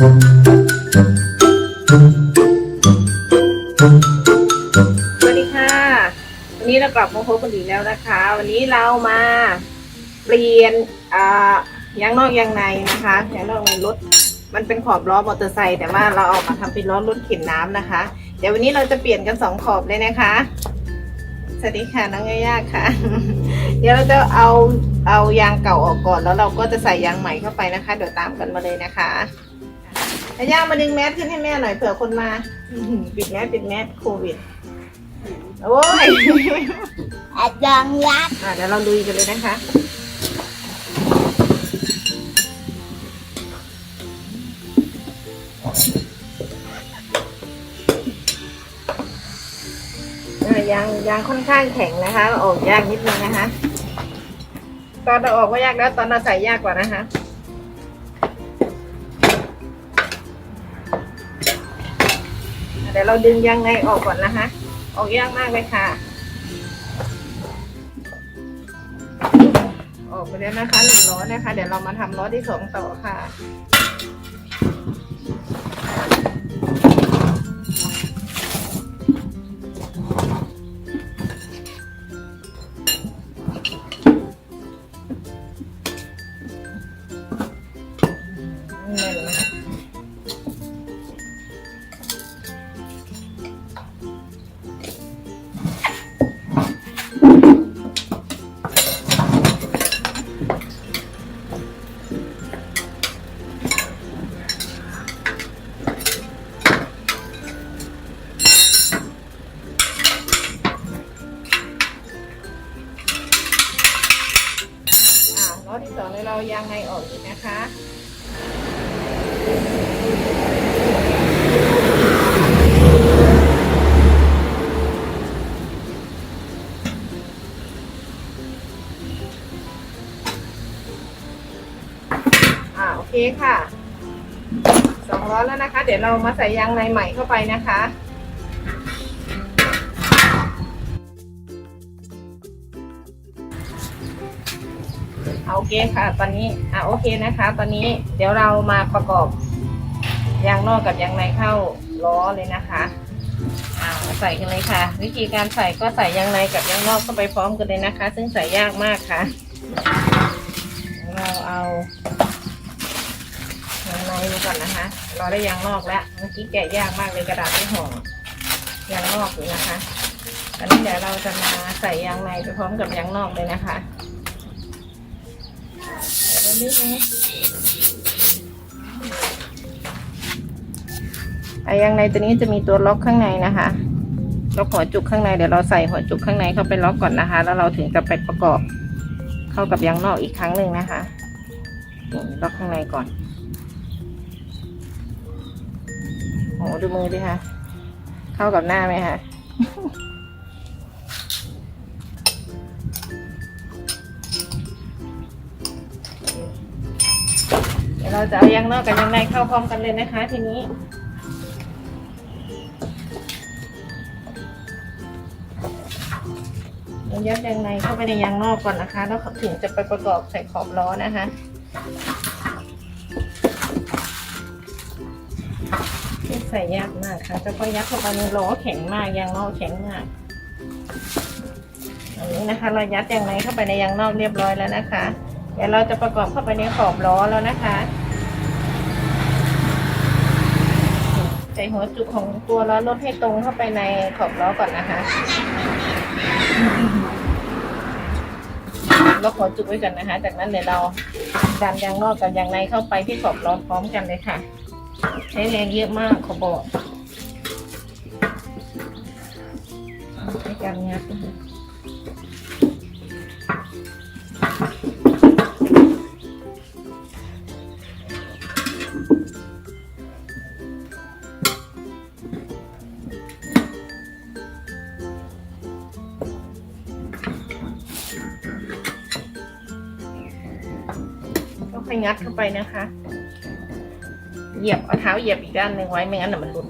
สวัสดีค่ะ วันนี้เรากลับมาพบกันอีกแล้วนะคะ วันนี้เรามาเปลี่ยนอ่ายางนอกยางในนะคะยางนอกในรถมันเป็นขอบล้อมอเตอร์ไซค์แต่ว่าเราเอามาทำเป็นล้อรถเข็นน้ำนะคะ เดี๋ยววันนี้เราจะเปลี่ยนกันสองขอบเลยนะคะ สวัสดีค่ะน้องย่าค่ะ เดี๋ยวเราจะเอาเอายางเก่าออกก่อนแล้วเราก็จะใส่ยางใหม่เข้าไปนะคะ เดี๋ยวตามกันมาเลยนะคะ ย่ามาดึงแมสขึ้นให้แม่หน่อยเผื่อคนมาอื้อหือปิดแมสปิดแมสโควิด โอ้ย อาจารย์ยักษ์อะเดี๋ยวเราลุยกันเลยนะคะ อะยางยางค่อนข้างแข็งนะคะ ออกยากนิดนึงนะคะ ตอนเราออกก็ยากแล้วตอนเราใส่ยากกว่านะคะ เราดึงยางในออกก่อนนะคะออกยากมากเลยค่ะ ออกไปแล้วนะคะหนึ่งล้อนะคะ เดี๋ยวเรามาทำล้อที่สองต่อค่ะ อ่าล้อที่สองเลยเรายางในออกอีกนะคะอ่าโอเคค่ะสองร้อยแล้วนะคะ เดี๋ยวเรามาใส่ยางในใหม่เข้าไปนะคะ โอเคค่ะ ตอนนี้อ่าโอเคนะคะ ตอนนี้เดี๋ยวเรามาประกอบยางนอกกับยางในเข้าล้อเลยนะคะอ่าใส่กันเลยค่ะ วิธีการใส่ก็ใส่ยางในกับยางนอกเข้าไปพร้อมกันเลยนะคะ ซึ่งใส่ยากมากค่ะ เราเอายางในดูก่อนนะคะเราได้ยางนอกแล้วเมื่อกี้แกะยากมากเลยกระดาษไม่ห่อยางนอกอยู่นะคะอันนี้เดี๋ยวเราจะมาใส่ยางในไปพร้อมกับยางนอกเลยนะคะ ไอ้ยางในตัวนี้จะมีตัวล็อกข้างในนะคะล็อกหัวจุกข้างในเดี๋ยวเราใส่หัวจุกข้างในเข้าไปล็อกก่อนนะคะ แล้วเราถึงจะไปประกอบเข้ากับยางนอกอีกครั้งหนึ่งนะคะล็อกข้างในก่อนโอ้ดูมือดิคะเข้ากับหน้าไหมคะ เดี๋ยวเราจะเอายางนอกกับยางในเข้าพร้อมกันเลยนะคะ ทีนี้ เรายัดยางในเข้าไปในยางนอกก่อนนะคะ แล้วถึงจะไปประกอบใส่ขอบล้อนะคะใส่ยากมากค่ะจะก็ยัดเข้าไปในล้อแข็งมากยางนอกแข็งมากอันนี้นะคะ เรายัดยางในเข้าไปในยางนอกเรียบร้อยแล้วนะคะ ดี๋ยวเราจะประกอบเข้าไปในขอบล้อแล้วนะคะ ใส่หัวจุกของตัวล้อรถให้ตรงเข้าไปในขอบล้อก่อนนะคะล็อกหัวจุกไว้กันนะคะ จากนั้นเดี๋ยวเราดันยางนอกกับยางในเข้าไปที่ขอบล้อพร้อมกันเลยค่ะ ใช้แรงเยอะมากขอบอกใช้การงัดนะคะ งัดเข้าไปนะคะ เหยียบเอาเท้าเหยียบอีกด้านหนึ่งไว้ไม่งั้นน่ะมันหลุด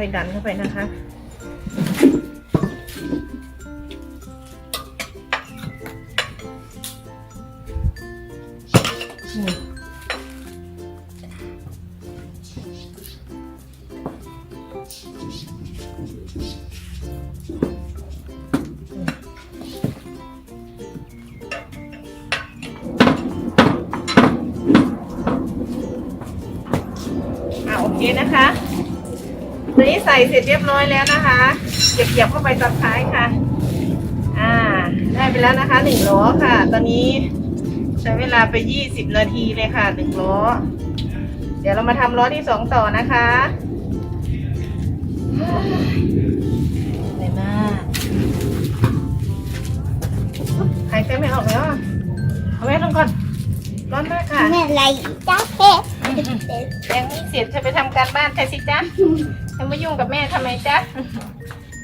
ค่อยดันเข้าไปนะคะอืมอ่าโอเคนะคะ ส่เสร็จเรียบร้อยแล้วนะคะเก็บเกี่ยวเข้าไปตอนท้ายค่ะ อ่า ได้ไปแล้วนะคะหนึ่งล้อค่ะ ตอนนี้ใช้เวลาไปยี่สิบนาทีเลยค่ะหนึ่งล้อ เดี๋ยวเรามาทำล้อที่สองต่อนะคะเหนื่อยมากหายใจไม่ออกแล้วอะเอาไว้ลงก่อนร้อนมากค่ะ แม่ไรจ้าเป็ด ยังไม่เสร็จจะไปทำการบ้านใช่สิจ๊ะจะมายุ่งกับแม่ทำไมจ๊ะ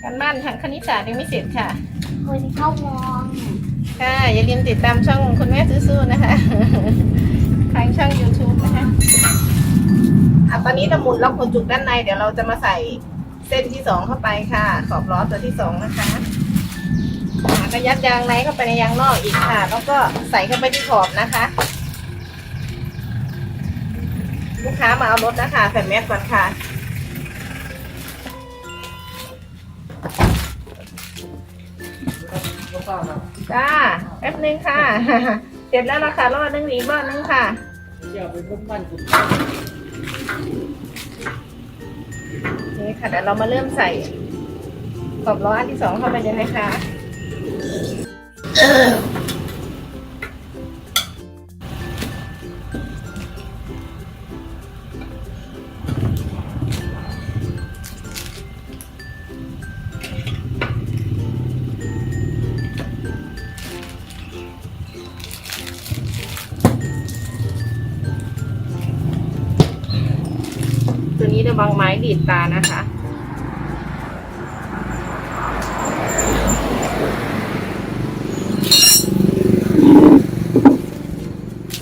การบ้านทางคณิตศาสตร์ยังไม่เสร็จค่ะคนเข้ามองค่ะอย่าลืมติดตามช่องคุณแม่สู้ๆนะคะทางช่อง YouTube นะคะอะตอนนี้เราหมุนล็อกคนจุกด้านใน เดี๋ยวเราจะมาใส่เส้นที่สองเข้าไปค่ะ ขอบล้อตัวที่สองนะคะอะก็ยัดยางในเข้าไปในยางนอกอีกค่ะ แล้วก็ใส่เข้าไปที่ขอบนะคะ ค้ามาเอารถนะคะใส่แมสก่อนค่ะ จ้าแป๊บนึงค่ะ เสร็จแล้วละค่ะรอบนึงอีรอบนึงค่ะอย่าไปพุ่งมั่นคุณนี่ค่ะเดี๋ยวเรามาเริ่มใส่ขอบล้ออันที่สองเข้าไปเลยนะคะ ตัวนี้ระวังไม้ดีดตานะคะ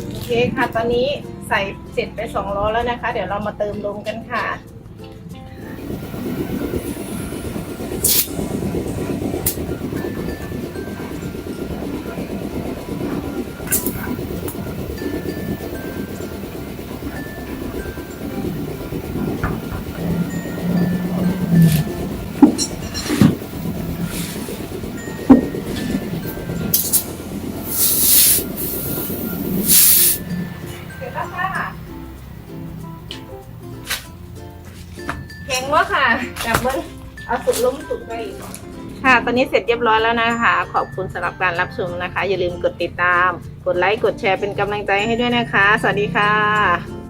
โอเคค่ะ ตอนนี้ใส่เสร็จไปสองล้อแล้วนะคะ เดี๋ยวเรามาเติมลมกันค่ะ ข็งวะค่ะจับมันเอาสุดล้มสุดไปอีกค่ะ ตอนนี้เสร็จเรียบร้อยแล้วนะคะ ขอบคุณสำหรับการรับชมนะคะ อย่าลืมกดติดตาม กดไลค์ กดแชร์เป็นกำลังใจให้ด้วยนะคะ สวัสดีค่ะ